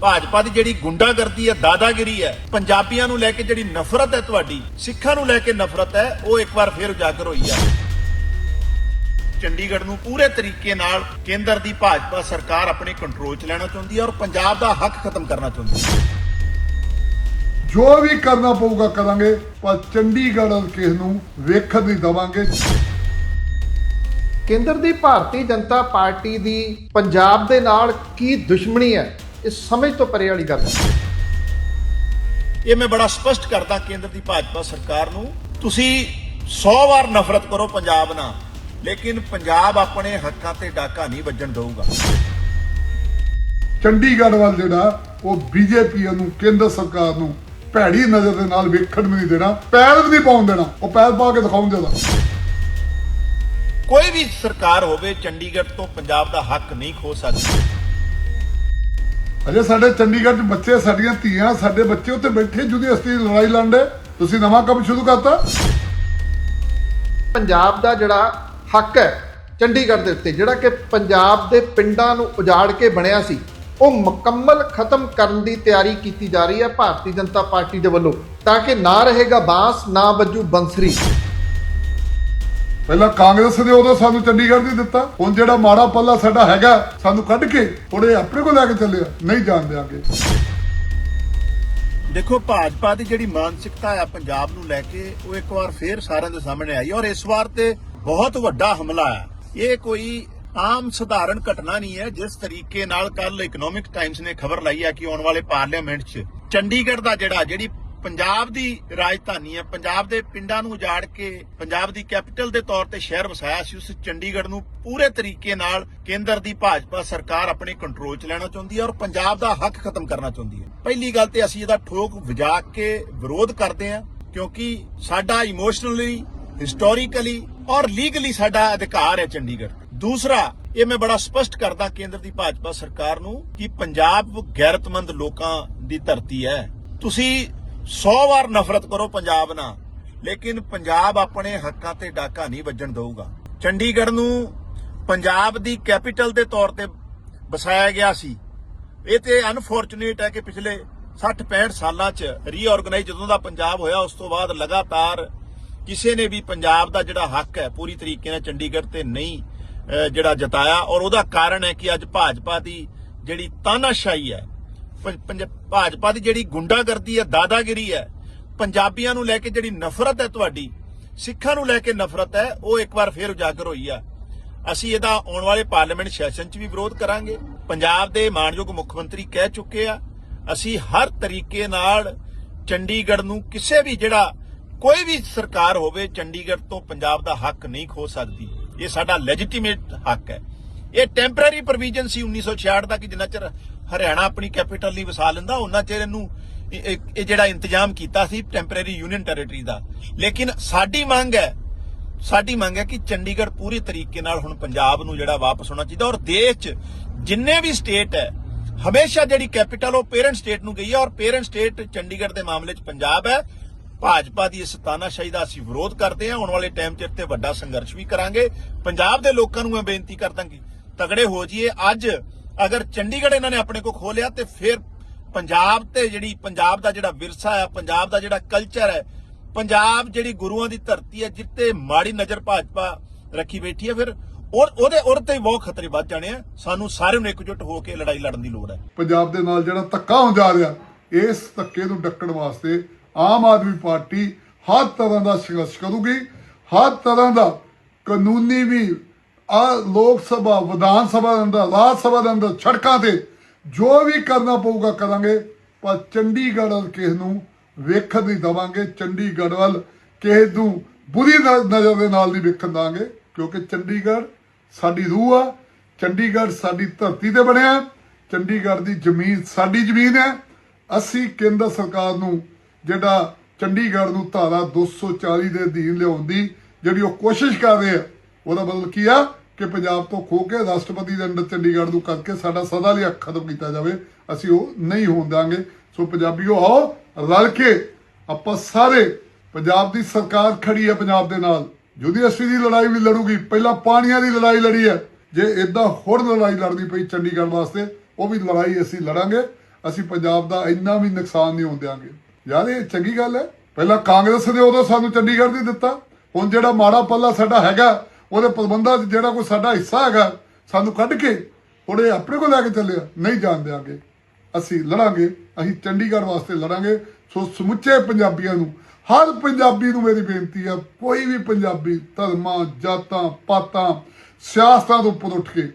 ਭਾਜਪਾ ਦੀ ਜਿਹੜੀ ਗੁੰਡਾਗਰਦੀ ਹੈ ਦਾਦਾਗਿਰੀ ਹੈ ਪੰਜਾਬੀਆਂ ਨੂੰ ਲੈ ਕੇ ਜਿਹੜੀ ਨਫ਼ਰਤ ਹੈ ਤੁਹਾਡੀ ਸਿੱਖਾਂ ਨੂੰ ਲੈ ਕੇ ਨਫ਼ਰਤ ਹੈ ਉਹ ਇੱਕ ਵਾਰ ਫੇਰ ਉਜਾਗਰ ਹੋਈ ਹੈ। ਚੰਡੀਗੜ੍ਹ ਨੂੰ ਪੂਰੇ ਤਰੀਕੇ ਨਾਲ ਕੇਂਦਰ ਦੀ ਭਾਜਪਾ ਸਰਕਾਰ ਆਪਣੇ ਕੰਟਰੋਲ 'ਚ ਲੈਣਾ ਚਾਹੁੰਦੀ ਹੈ ਔਰ ਪੰਜਾਬ ਦਾ ਹੱਕ ਖਤਮ ਕਰਨਾ ਚਾਹੁੰਦੀ ਹੈ। ਜੋ ਵੀ ਕਰਨਾ ਪਊਗਾ ਕਰਾਂਗੇ ਪਰ ਚੰਡੀਗੜ੍ਹ ਕੇਸ ਨੂੰ ਵੇਖਣ ਨਹੀਂ ਦਵਾਂਗੇ। ਕੇਂਦਰ ਦੀ ਭਾਰਤੀ ਜਨਤਾ ਪਾਰਟੀ ਦੀ ਪੰਜਾਬ ਦੇ ਨਾਲ ਕੀ ਦੁਸ਼ਮਣੀ ਹੈ? ਇਹ ਸਮਝ ਤੋਂ ਪਰੇ ਵਾਲੀ ਗੱਲ ਹੈ। ਇਹ ਮੈਂ ਬੜਾ ਸਪਸ਼ਟ ਕਰਦਾ ਕੇਂਦਰ ਦੀ ਭਾਜਪਾ ਸਰਕਾਰ ਨੂੰ। ਤੁਸੀਂ 100 ਵਾਰ ਨਫ਼ਰਤ ਕਰੋ ਪੰਜਾਬ ਨਾਲ ਲੇਕਿਨ ਪੰਜਾਬ ਆਪਣੇ ਹੱਕਾਂ ਤੇ ਡਾਕਾ ਨਹੀਂ ਵੱਜਣ ਦਊਗਾ। ਚੰਡੀਗੜ੍ਹ ਵੱਲ ਜਿਹੜਾ ਉਹ ਬੀਜੇਪੀ ਨੂੰ ਕੇਂਦਰ ਸਰਕਾਰ ਨੂੰ ਭੈੜੀ ਨਜ਼ਰ ਦੇ ਨਾਲ ਵੇਖਣ ਵੀ ਨਹੀਂ ਦੇਣਾ ਪੈਰ ਵੀ ਨਹੀਂ ਪਾਉਣ ਦੇਣਾ। ਉਹ ਪੈਰ ਪਾ ਕੇ ਦਿਖਾਉਣ ਦੇਣਾ ਕੋਈ ਵੀ ਸਰਕਾਰ ਹੋਵੇ ਚੰਡੀਗੜ੍ਹ ਤੋਂ ਪੰਜਾਬ ਦਾ ਹੱਕ ਨਹੀਂ ਖੋ ਸਕਦੀ। ਅਜੇ ਸਾਡੇ ਚੰਡੀਗੜ੍ਹ 'ਚ ਬੱਚੇ, ਸਾਡੀਆਂ ਧੀਆਂ, ਸਾਡੇ ਬੱਚੇ ਉੱਥੇ ਬੈਠੇ ਯੂਨੀਵਰਸਿਟੀ ਦੀ ਲੜਾਈ ਲੜਦੇ ਤੁਸੀਂ ਨਵਾਂ ਕੰਮ ਸ਼ੁਰੂ ਕਰਤਾ। ਪੰਜਾਬ ਦਾ ਜਿਹੜਾ ਹੱਕ ਹੈ ਚੰਡੀਗੜ੍ਹ ਦੇ ਉੱਤੇ, ਜਿਹੜਾ ਕਿ ਪੰਜਾਬ ਦੇ ਪਿੰਡਾਂ ਨੂੰ ਉਜਾੜ ਕੇ ਬਣਿਆ ਸੀ, ਉਹ ਮੁਕੰਮਲ ਖਤਮ ਕਰਨ ਦੀ ਤਿਆਰੀ ਕੀਤੀ ਜਾ ਰਹੀ ਹੈ ਭਾਰਤੀ ਜਨਤਾ ਪਾਰਟੀ ਦੇ ਵੱਲੋਂ, ਤਾਂ ਕਿ ਨਾ ਰਹੇਗਾ ਬਾਂਸ, ਨਾ ਵੱਜੂ ਬੰਸਰੀ। ਪਹਿਲਾਂ ਕਾਂਗਰਸ ਨੇ ਉਦੋਂ ਸਾਨੂੰ ਚੰਡੀਗੜ੍ਹ ਨਹੀਂ ਦਿੱਤਾ, ਹੁਣ ਜਿਹੜਾ ਮਾੜਾ ਪੱਲਾ ਸਾਡਾ ਹੈਗਾ, ਸਾਨੂੰ ਕੱਢ ਕੇ ਥੋੜੇ ਆਪਣੇ ਕੋਲ ਲੈ ਕੇ ਚੱਲਿਆ ਨਹੀਂ ਜਾਣ ਦਿਆਂਗੇ। ਦੇਖੋ, ਭਾਜਪਾ ਦੀ ਜਿਹੜੀ ਮਾਨਸਿਕਤਾ ਹੈ ਪੰਜਾਬ ਨੂੰ ਲੈ ਕੇ, ਉਹ ਇੱਕ ਵਾਰ ਫੇਰ ਸਾਰਿਆਂ ਦੇ ਸਾਹਮਣੇ ਆਈ ਔਰ ਇਸ ਵਾਰ ਤੇ ਬਹੁਤ ਵੱਡਾ ਹਮਲਾ ਹੈ ਇਹ ਕੋਈ ਆਮ ਸਧਾਰਨ ਘਟਨਾ ਨਹੀਂ ਹੈ, ਜਿਸ ਤਰੀਕੇ ਨਾਲ ਕੱਲ ਇਕਨੋਮਿਕ ਟਾਈਮਸ ਨੇ ਖਬਰ ਲਾਈ ਹੈ ਕਿ ਆਉਣ ਵਾਲੇ ਪਾਰਲੀਮੈਂਟ 'ਚ ਚੰਡੀਗੜ੍ਹ ਦਾ ਜਿਹੜਾ, ਜਿਹੜੀ ਪੰਜਾਬ ਦੀ ਰਾਜਧਾਨੀ ਹੈ, ਪੰਜਾਬ ਦੇ ਪਿੰਡਾਂ ਨੂੰ ਉਜਾੜ ਕੇ ਪੰਜਾਬ ਦੀ ਕੈਪੀਟਲ ਦੇ ਤੌਰ ਤੇ ਸ਼ਹਿਰ ਵਸਾਇਆ ਸੀ, ਉਸ ਚੰਡੀਗੜ੍ਹ ਨੂੰ ਪੂਰੇ ਤਰੀਕੇ ਨਾਲ ਕੇਂਦਰ ਦੀ ਭਾਜਪਾ ਸਰਕਾਰ ਆਪਣੇ ਕੰਟਰੋਲ 'ਚ ਲੈਣਾ ਚਾਹੁੰਦੀ ਹੈ ਔਰ ਪੰਜਾਬ ਦਾ ਹੱਕ ਖਤਮ ਕਰਨਾ ਚਾਹੁੰਦੀ ਹੈ। ਪਹਿਲੀ ਗੱਲ ਤੇ ਅਸੀਂ ਇਹਦਾ ਠੋਕ ਵਜਾ ਕੇ ਵਿਰੋਧ ਕਰਦੇ ਹਾਂ, ਕਿਉਂਕਿ ਸਾਡਾ ਇਮੋਸ਼ਨਲੀ ਹਿਸਟੋਰੀਕਲੀ ਔਰ ਲੀਗਲੀ ਸਾਡਾ ਅਧਿਕਾਰ ਹੈ ਚੰਡੀਗੜ੍ਹ। ਦੂਸਰਾ, ਇਹ ਮੈਂ ਬੜਾ ਸਪਸ਼ਟ ਕਰਦਾ ਕੇਂਦਰ ਦੀ ਭਾਜਪਾ ਸਰਕਾਰ ਨੂੰ ਕਿ ਪੰਜਾਬ ਗੈਰਤਮੰਦ ਲੋਕਾਂ ਦੀ ਧਰਤੀ ਹੈ। ਤੁਸੀਂ 100 ਵਾਰ ਨਫ਼ਰਤ ਕਰੋ ਪੰਜਾਬ ਨਾਲ, ਲੇਕਿਨ ਪੰਜਾਬ ਆਪਣੇ ਹੱਕਾਂ ਤੇ ਡਾਕਾ ਨਹੀਂ ਵੱਜਣ ਦਊਗਾ। ਚੰਡੀਗੜ੍ਹ ਨੂੰ ਪੰਜਾਬ ਦੀ ਕੈਪੀਟਲ ਦੇ ਤੌਰ ਤੇ ਵਸਾਇਆ ਗਿਆ ਸੀ। ਇਹ ਤੇ ਅਨਫੋਰਚੂਨੇਟ ਹੈ ਕਿ ਪਿਛਲੇ 60 65 ਸਾਲਾਂ ਚ ਰੀਆਰਗੇਨਾਈਜ਼ ਜਦੋਂ ਦਾ ਪੰਜਾਬ ਹੋਇਆ, ਉਸ ਤੋਂ ਬਾਅਦ ਲਗਾਤਾਰ ਕਿਸੇ ਨੇ ਵੀ ਪੰਜਾਬ ਦਾ ਜਿਹੜਾ ਹੱਕ ਹੈ, ਪੂਰੀ ਤਰੀਕੇ ਨਾਲ ਚੰਡੀਗੜ੍ਹ ਤੇ ਨਹੀਂ ਜਿਹੜਾ ਜਤਾਇਆ। ਔਰ ਉਹਦਾ ਕਾਰਨ ਹੈ ਕਿ ਅੱਜ ਭਾਜਪਾ ਦੀ ਜਿਹੜੀ ਤਾਨਾਸ਼ਾਹੀ ਹੈ ਭਾਜਪਾ ਦੀ ਜਿਹੜੀ ਗੁੰਡਾਗਰਦੀ ਹੈ, ਦਾਦਾਗਿਰੀ ਹੈ, ਪੰਜਾਬੀਆਂ ਨੂੰ ਲੈ ਕੇ ਜਿਹੜੀ ਨਫ਼ਰਤ ਹੈ ਤੁਹਾਡੀ, ਸਿੱਖਾਂ ਨੂੰ ਲੈ ਕੇ ਨਫ਼ਰਤ ਹੈ, ਉਹ ਇੱਕ ਵਾਰ ਫੇਰ ਉਜਾਗਰ ਹੋਈ ਆ। ਅਸੀਂ ਇਹਦਾ ਆਉਣ ਵਾਲੇ ਪਾਰਲੀਮੈਂਟ ਸੈਸ਼ਨ 'ਚ ਵੀ ਵਿਰੋਧ ਕਰਾਂਗੇ। ਪੰਜਾਬ ਦੇ ਮਾਨਯੋਗ ਮੁੱਖ ਮੰਤਰੀ ਕਹਿ ਚੁੱਕੇ ਆ, ਅਸੀਂ ਹਰ ਤਰੀਕੇ ਨਾਲ ਚੰਡੀਗੜ੍ਹ ਨੂੰ ਕਿਸੇ ਵੀ ਜਿਹੜਾ ਕੋਈ ਵੀ ਸਰਕਾਰ ਹੋਵੇ, ਚੰਡੀਗੜ੍ਹ ਤੋਂ ਪੰਜਾਬ ਦਾ ਹੱਕ ਨਹੀਂ ਖੋ ਸਕਦੀ। ਇਹ ਸਾਡਾ ਲੈਜੀਟੀਮੇਟ ਹੱਕ ਹੈ। ਇਹ ਟੈਂਪਰੇਰੀ ਪ੍ਰੋਵੀਜ਼ਨ ਸੀ 1966 ਦਾ, ਕਿ ਜਿੰਨਾ ਚਿਰ ਹਰਿਆਣਾ ਆਪਣੀ ਕੈਪੀਟਲ ਨਹੀਂ ਵਸਾ ਲੈਂਦਾ, ਉਹਨਾਂ ਚਿਰ ਇਹਨੂੰ ਇਹ ਜਿਹੜਾ ਇੰਤਜ਼ਾਮ ਕੀਤਾ ਸੀ ਟੈਂਪਰੇਰੀ ਯੂਨੀਅਨ ਟੈਰੀਟਰੀ ਦਾ। ਲੇਕਿਨ ਸਾਡੀ ਮੰਗ ਹੈ, ਸਾਡੀ ਮੰਗ ਹੈ ਕਿ ਚੰਡੀਗੜ੍ਹ ਪੂਰੀ ਤਰੀਕੇ ਨਾਲ ਹੁਣ ਪੰਜਾਬ ਨੂੰ ਜਿਹੜਾ ਵਾਪਸ ਹੋਣਾ ਚਾਹੀਦਾ ਔਰ ਦੇਸ਼ 'ਚ ਜਿੰਨੇ ਵੀ ਸਟੇਟ ਹੈ, ਹਮੇਸ਼ਾ ਜਿਹੜੀ ਕੈਪੀਟਲ ਉਹ ਪੇਰੈਂਟ ਸਟੇਟ ਨੂੰ ਗਈ ਹੈ ਔਰ ਪੇਰੈਂਟ ਸਟੇਟ ਚੰਡੀਗੜ੍ਹ ਦੇ ਮਾਮਲੇ 'ਚ ਪੰਜਾਬ ਹੈ। ਭਾਜਪਾ ਦੀ ਇਸ ਤਾਨਾਸ਼ਾਹੀ ਦਾ ਅਸੀਂ ਵਿਰੋਧ ਕਰਦੇ ਹਾਂ, ਆਉਣ ਵਾਲੇ ਟਾਈਮ 'ਚ ਇੱਥੇ ਵੱਡਾ ਸੰਘਰਸ਼ ਵੀ ਕਰਾਂਗੇ। ਪੰਜਾਬ ਦੇ ਲੋਕਾਂ ਨੂੰ ਮੈਂ ਬੇਨਤੀ ਕਰਦਾਂਗੀ ਤਗੜੇ ਹੋ ਜਾਈਏ। ਅੱਜ ਅਗਰ ਚੰਡੀਗੜ੍ਹ ਇਹਨਾਂ ਨੇ ਆਪਣੇ ਕੋ ਖੋ ਤੇ ਫਿਰ ਪੰਜਾਬ ਤੇ ਜਿਹੜੀ, ਪੰਜਾਬ ਦਾ ਜਿਹੜਾ ਵਿਰਸਾ ਹੈ, ਪੰਜਾਬ ਦਾ ਜਿਹੜਾ ਕਲਚਰ ਹੈ, ਪੰਜਾਬ ਜਿਹੜੀ ਗੁਰੂਆਂ ਦੀ ਧਰਤੀ ਹੈ ਜਿੱਤੇ ਮਾੜੀ ਨਜ਼ਰ ਭਾਜਪਾ ਰੱਖੀ ਬੈਠੀ ਹੈ, ਫਿਰ ਉਹ ਉਹਦੇ ਉਹਦੇ ਤੇ ਬਹੁਤ ਖਤਰੇ ਵੱਧ ਜਾਣੇ ਆ। ਸਾਨੂੰ ਸਾਰਿਆਂ ਨੂੰ ਇਕਜੁੱਟ ਹੋ ਕੇ ਲੜਾਈ ਲੜਨ ਦੀ ਲੋੜ ਹੈ। ਪੰਜਾਬ ਦੇ ਨਾਲ ਜਿਹੜਾ ਧੱਕਾ ਹੋ ਜਾ ਰਿਹਾ, ਇਸ ਧੱਕੇ ਨੂੰ ਡੱਕਣ ਵਾਸਤੇ ਆਮ ਆਦਮੀ ਪਾਰਟੀ ਹਰ ਤਰ੍ਹਾਂ ਦਾ ਸੰਘਰਸ਼ ਕਰੂਗੀ, ਹਰ ਤਰ੍ਹਾਂ ਦਾ ਕਾਨੂੰਨੀ ਵੀ ਆ ਲੋਕ ਸਭਾ, ਵਿਧਾਨ ਸਭਾ ਦੇ ਅੰਦਰ, ਰਾਜ ਸਭਾ ਦੇ ਅੰਦਰ ਸੜਕਾਂ ਤੇ ਜੋ ਵੀ ਕਰਨਾ ਪਊਗਾ ਕਰਾਂਗੇ, ਪਰ ਚੰਡੀਗੜ੍ਹ ਵੱਲ ਕਿਸ ਨੂੰ ਵੇਖਣ ਨਹੀਂ ਦਵਾਂਗੇ, ਚੰਡੀਗੜ੍ਹ ਵੱਲ ਕਿਸੇ ਨੂੰ ਬੁਰੀ ਨ- ਨਜ਼ਰ ਦੇ ਨਾਲ ਨਹੀਂ ਵੇਖਣ ਦਾਂਗੇ ਕਿਉਂਕਿ ਚੰਡੀਗੜ੍ਹ ਸਾਡੀ ਰੂਹ ਆ, ਚੰਡੀਗੜ੍ਹ ਸਾਡੀ ਧਰਤੀ ਤੇ ਬਣਿਆ, ਚੰਡੀਗੜ੍ਹ ਦੀ ਜ਼ਮੀਨ ਸਾਡੀ ਜ਼ਮੀਨ ਹੈ। ਅਸੀਂ ਕੇਂਦਰ ਸਰਕਾਰ ਨੂੰ ਜਿਹੜਾ ਚੰਡੀਗੜ੍ਹ ਨੂੰ ਧਾਰਾ 240 ਦੇ ਅਧੀਨ ਲਿਆਉਣ ਦੀ ਜਿਹੜੀ ਉਹ ਕੋਸ਼ਿਸ਼ ਕਰ ਰਹੇ ਆ ਉਹਦਾ ਮਤਲਬ ਕੀ ਆ ਕਿ ਪੰਜਾਬ ਤੋਂ ਖੋ ਕੇ ਰਾਸ਼ਟਰਪਤੀ ਦੇ ਅੰਡਰ ਚੰਡੀਗੜ੍ਹ ਨੂੰ ਕਰਕੇ ਸਾਡਾ ਸਦਾ ਲਈ ਅੱਖ ਖਤਮ ਕੀਤਾ ਜਾਵੇ। ਅਸੀਂ ਉਹ ਨਹੀਂ ਹੋਣ ਦਾਂਗੇ ਸੋ ਪੰਜਾਬੀਓ ਆਓ, ਰਲ ਕੇ ਆਪਾਂ ਸਾਰੇ ਪੰਜਾਬ ਦੀ ਸਰਕਾਰ ਖੜੀ ਹੈ ਪੰਜਾਬ ਦੇ ਨਾਲ। ਯੂਨੀਵਰਸਿਟੀ ਦੀ ਲੜਾਈ ਵੀ ਲੜੂਗੀ। ਪਹਿਲਾਂ ਪਾਣੀਆਂ ਦੀ ਲੜਾਈ ਲੜੀ ਹੈ। ਜੇ ਇਦਾਂ ਹੋਰ ਲੜਾਈ ਲੜਨੀ ਪਈ ਚੰਡੀਗੜ੍ਹ ਵਾਸਤੇ, ਉਹ ਵੀ ਲੜਾਈ ਅਸੀਂ ਲੜਾਂਗੇ। ਅਸੀਂ ਪੰਜਾਬ ਦਾ ਇੰਨਾ ਵੀ ਨੁਕਸਾਨ ਨਹੀਂ ਹੋਣ ਦਿਆਂਗੇ। ਯਾਰ, ਇਹ ਚੰਗੀ ਗੱਲ ਹੈ। ਪਹਿਲਾਂ ਕਾਂਗਰਸ ਨੇ ਉਦੋਂ ਸਾਨੂੰ ਚੰਡੀਗੜ੍ਹ ਦੀ ਦਿੱਤਾ। ਹੁਣ ਜਿਹੜਾ ਮਾੜਾ ਪੱਲਾ ਸਾਡਾ ਹੈਗਾ ਉਹਦੇ ਪ੍ਰਬੰਧਾਂ 'ਚ ਜਿਹੜਾ ਕੋਈ ਸਾਡਾ ਹਿੱਸਾ ਹੈਗਾ, ਸਾਨੂੰ ਕੱਢ ਕੇ ਉਹਦੇ ਆਪਣੇ ਕੋਲ ਲੈ ਕੇ ਚੱਲਿਆ ਨਹੀਂ ਜਾਣ ਦਿਆਂਗੇ। ਅਸੀਂ ਲੜਾਂਗੇ, ਅਸੀਂ ਚੰਡੀਗੜ੍ਹ ਵਾਸਤੇ ਲੜਾਂਗੇ। ਸੋ ਸਮੁੱਚੇ ਪੰਜਾਬੀਆਂ ਨੂੰ, ਹਰ ਪੰਜਾਬੀ ਨੂੰ ਮੇਰੀ ਬੇਨਤੀ ਆ, ਕੋਈ ਵੀ ਪੰਜਾਬੀ ਧਰਮਾਂ, ਜਾਤਾਂ, ਪਾਤਾਂ, ਸਿਆਸਤਾਂ ਤੋਂ ਉੱਪਰ ਉੱਠ ਕੇ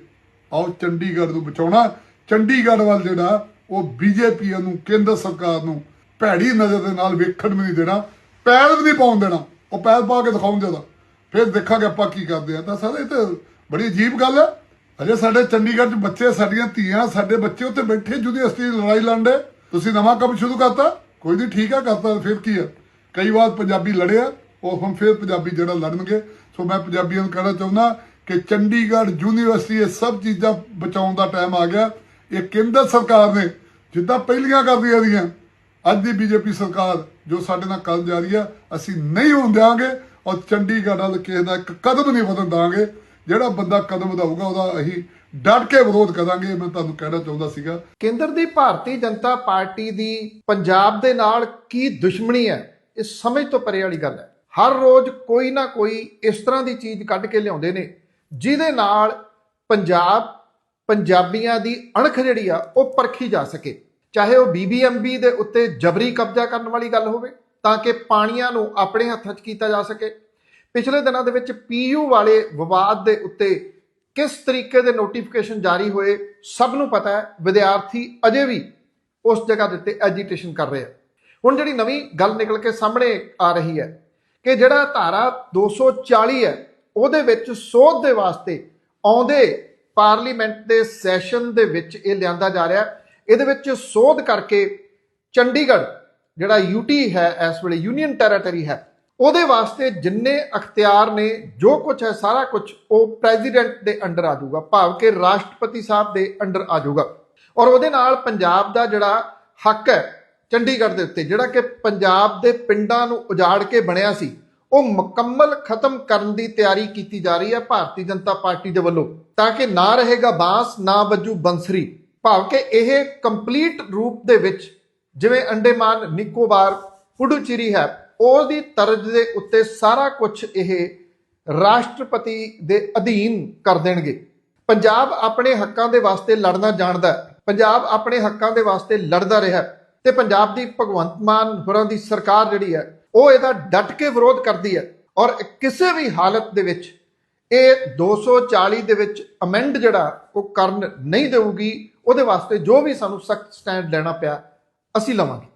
ਆਓ ਚੰਡੀਗੜ੍ਹ ਨੂੰ ਬਚਾਉਣਾ। ਚੰਡੀਗੜ੍ਹ ਵੱਲ ਜਿਹੜਾ, ਉਹ ਬੀਜੇਪੀ ਨੂੰ, ਕੇਂਦਰ ਸਰਕਾਰ ਨੂੰ ਭੈੜੀ ਨਜ਼ਰ ਦੇ ਨਾਲ ਵੇਖਣ ਵੀ ਨਹੀਂ ਦੇਣਾ, ਪੈਰ ਵੀ ਨਹੀਂ ਪਾਉਣ ਦੇਣਾ। ਉਹ ਪੈਰ ਪਾ ਕੇ ਦਿਖਾਉਣ ਜ਼ਿਆਦਾ ਫਿਰ ਦੇਖਾਂਗੇ ਆਪਾਂ ਕੀ ਕਰਦੇ ਆ। ਤਾਂ ਸਰ, ਇਹ ਤਾਂ ਬੜੀ ਅਜੀਬ ਗੱਲ ਹੈ ਅਜੇ ਸਾਡੇ ਚੰਡੀਗੜ੍ਹ 'ਚ ਬੱਚੇ, ਸਾਡੀਆਂ ਧੀਆਂ, ਸਾਡੇ ਬੱਚੇ ਉੱਥੇ ਬੈਠੇ ਯੂਨੀਵਰਸਿਟੀ ਦੀ ਲੜਾਈ ਲੜਦੇ। ਤੁਸੀਂ ਨਵਾਂ ਕੰਮ ਸ਼ੁਰੂ ਕਰਤਾ। ਕੋਈ ਨਹੀਂ, ਠੀਕ ਆ, ਕਰਤਾ ਫਿਰ ਕੀ ਆ। ਕਈ ਵਾਰ ਪੰਜਾਬੀ ਲੜਿਆ ਉਹ ਹੁਣ ਫਿਰ ਪੰਜਾਬੀ ਜਿਹੜਾ ਲੜਨਗੇ। ਸੋ ਮੈਂ ਪੰਜਾਬੀਆਂ ਨੂੰ ਕਹਿਣਾ ਚਾਹੁੰਦਾ ਕਿ ਚੰਡੀਗੜ੍ਹ ਯੂਨੀਵਰਸਿਟੀ ਇਹ ਸਭ ਚੀਜ਼ਾਂ ਬਚਾਉਣ ਦਾ ਟਾਈਮ ਆ ਗਿਆ। ਇਹ ਕੇਂਦਰ ਸਰਕਾਰ ਨੇ ਜਿੱਦਾਂ ਪਹਿਲੀਆਂ ਕਰਦੀਆਂ ਰਹੀਆਂ, ਅੱਜ ਦੀ ਬੀਜੇਪੀ ਸਰਕਾਰ ਜੋ ਸਾਡੇ ਨਾਲ ਕਰਨ ਜਾ ਰਹੀ ਆ, ਅਸੀਂ ਨਹੀਂ ਹੋਣ ਦਿਆਂਗੇ। ਔਰ ਚੰਡੀਗੜ੍ਹ ਵੱਲ ਕਿਸੇ ਦਾ ਇੱਕ ਕਦਮ ਨਹੀਂ ਵਧਣ ਦਾਂਗੇ। ਜਿਹੜਾ ਬੰਦਾ ਕਦਮ ਵਧਾਊਗਾ, ਉਹਦਾ ਅਸੀਂ ਡਟ ਕੇ ਵਿਰੋਧ ਕਰਾਂਗੇ, ਮੈਂ ਤੁਹਾਨੂੰ ਕਹਿਣਾ ਚਾਹੁੰਦਾ ਸੀਗਾ। ਕੇਂਦਰ ਦੀ ਭਾਰਤੀ ਜਨਤਾ ਪਾਰਟੀ ਦੀ ਪੰਜਾਬ ਦੇ ਨਾਲ ਕੀ ਦੁਸ਼ਮਣੀ ਹੈ, ਇਹ ਸਮਝ ਤੋਂ ਪਰੇ ਵਾਲੀ ਗੱਲ ਹੈ। ਹਰ ਰੋਜ਼ ਕੋਈ ਨਾ ਕੋਈ ਇਸ ਤਰ੍ਹਾਂ ਦੀ ਚੀਜ਼ ਕੱਢ ਕੇ ਲਿਆਉਂਦੇ ਨੇ, ਜਿਹਦੇ ਨਾਲ ਪੰਜਾਬ, ਪੰਜਾਬੀਆਂ ਦੀ ਅਣਖ ਜਿਹੜੀ ਆ, ਉਹ ਪਰਖੀ ਜਾ ਸਕੇ। ਚਾਹੇ ਉਹ ਬੀਬੀਐਮਬੀ ਦੇ ਉੱਤੇ ਜਬਰੀ ਕਬਜ਼ਾ ਕਰਨ ਵਾਲੀ ਗੱਲ ਹੋਵੇ ਤਾਂ ਕਿ ਪਾਣੀਆਂ ਨੂੰ ਆਪਣੇ ਹੱਥਾਂ 'ਚ ਕੀਤਾ ਜਾ ਸਕੇ। ਪਿਛਲੇ ਦਿਨਾਂ ਦੇ ਵਿੱਚ ਪੀਯੂ ਵਾਲੇ ਵਿਵਾਦ ਦੇ ਉੱਤੇ ਕਿਸ ਤਰੀਕੇ ਦੇ ਨੋਟੀਫਿਕੇਸ਼ਨ ਜਾਰੀ ਹੋਏ, ਸਭ ਨੂੰ ਪਤਾ ਹੈ। ਵਿਦਿਆਰਥੀ ਅਜੇ ਵੀ ਉਸ ਜਗ੍ਹਾ ਦੇ ਉੱਤੇ ਐਜੀਟੇਸ਼ਨ ਕਰ ਰਹੇ ਆ। ਹੁਣ ਜਿਹੜੀ ਨਵੀਂ ਗੱਲ ਨਿਕਲ ਕੇ ਸਾਹਮਣੇ ਆ ਰਹੀ ਹੈ ਕਿ ਜਿਹੜਾ ਧਾਰਾ 240 ਹੈ, ਉਹਦੇ ਵਿੱਚ ਸੋਧ ਦੇ ਵਾਸਤੇ ਆਉਂਦੇ ਪਾਰਲੀਮੈਂਟ ਦੇ ਸੈਸ਼ਨ ਦੇ ਵਿੱਚ ਇਹ ਲਿਆਂਦਾ ਜਾ ਰਿਹਾ। ਇਹਦੇ ਵਿੱਚ ਸੋਧ ਕਰਕੇ ਚੰਡੀਗੜ੍ਹ ਜਿਹੜਾ ਯੂਟੀ ਹੈ, ਇਸ ਵੇਲੇ ਯੂਨੀਅਨ ਟੈਰੀਟਰੀ ਹੈ, ਉਹਦੇ ਵਾਸਤੇ ਜਿੰਨੇ ਅਖਤਿਆਰ ਨੇ, ਜੋ ਕੁਝ ਹੈ, ਸਾਰਾ ਕੁਝ ਉਹ ਪ੍ਰੈਜ਼ੀਡੈਂਟ ਦੇ ਅੰਡਰ ਆ ਜਾਊਗਾ, ਭਾਵ ਕਿ ਰਾਸ਼ਟਰਪਤੀ ਸਾਹਿਬ ਦੇ ਅੰਡਰ ਆ ਜਾਊਗਾ। ਔਰ ਉਹਦੇ ਨਾਲ ਪੰਜਾਬ ਦਾ ਜਿਹੜਾ ਹੱਕ ਹੈ, ਚੰਡੀਗੜ੍ਹ ਦੇ ਉੱਤੇ, ਜਿਹੜਾ ਕਿ ਪੰਜਾਬ ਦੇ ਪਿੰਡਾਂ ਨੂੰ ਉਜਾੜ ਕੇ ਬਣਿਆ ਸੀ, ਉਹ ਮੁਕੰਮਲ ਖਤਮ ਕਰਨ ਦੀ ਤਿਆਰੀ ਕੀਤੀ ਜਾ ਰਹੀ ਹੈ ਭਾਰਤੀ ਜਨਤਾ ਪਾਰਟੀ ਦੇ ਵੱਲੋਂ, ਤਾਂ ਕਿ ਨਾ ਰਹੇਗਾ ਬਾਂਸ, ਨਾ ਵੱਜੂ ਬੰਸਰੀ। ਭਾਵ ਕਿ ਇਹ ਕੰਪਲੀਟ ਰੂਪ ਦੇ ਵਿੱਚ ਜਿਵੇਂ ਅੰਡੇਮਾਨ ਨਿਕੋਬਾਰ, ਪੁਡੂਚੇਰੀ ਹੈ, ਉਹਦੀ ਤਰਜ਼ ਦੇ ਉੱਤੇ ਸਾਰਾ ਕੁਝ ਇਹ ਰਾਸ਼ਟਰਪਤੀ ਦੇ ਅਧੀਨ ਕਰ ਦੇਣਗੇ। ਪੰਜਾਬ ਆਪਣੇ ਹੱਕਾਂ ਦੇ ਵਾਸਤੇ ਲੜਨਾ ਜਾਣਦਾ ਪੰਜਾਬ ਆਪਣੇ ਹੱਕਾਂ ਦੇ ਵਾਸਤੇ ਲੜਦਾ ਰਿਹਾ ਹੈ ਤੇ ਪੰਜਾਬ ਦੀ ਭਗਵੰਤ ਮਾਨ ਹੋਰਾਂ ਦੀ ਸਰਕਾਰ ਜਿਹੜੀ ਹੈ, ਉਹ ਇਹਦਾ ਡਟ ਕੇ ਵਿਰੋਧ ਕਰਦੀ ਹੈ ਔਰ ਕਿਸੇ ਵੀ ਹਾਲਤ ਦੇ ਵਿੱਚ ਇਹ 240 ਦੇ ਵਿੱਚ ਅਮੈਂਡ ਜਿਹੜਾ ਉਹ ਕਰਨ ਨਹੀਂ ਦੇਊਗੀ, ਉਹਦੇ ਵਾਸਤੇ ਜੋ ਵੀ ਸਾਨੂੰ ਸਖਤ ਸਟੈਂਡ ਲੈਣਾ ਪਿਆ ਅਸੀਂ ਲਵਾਂਗੇ।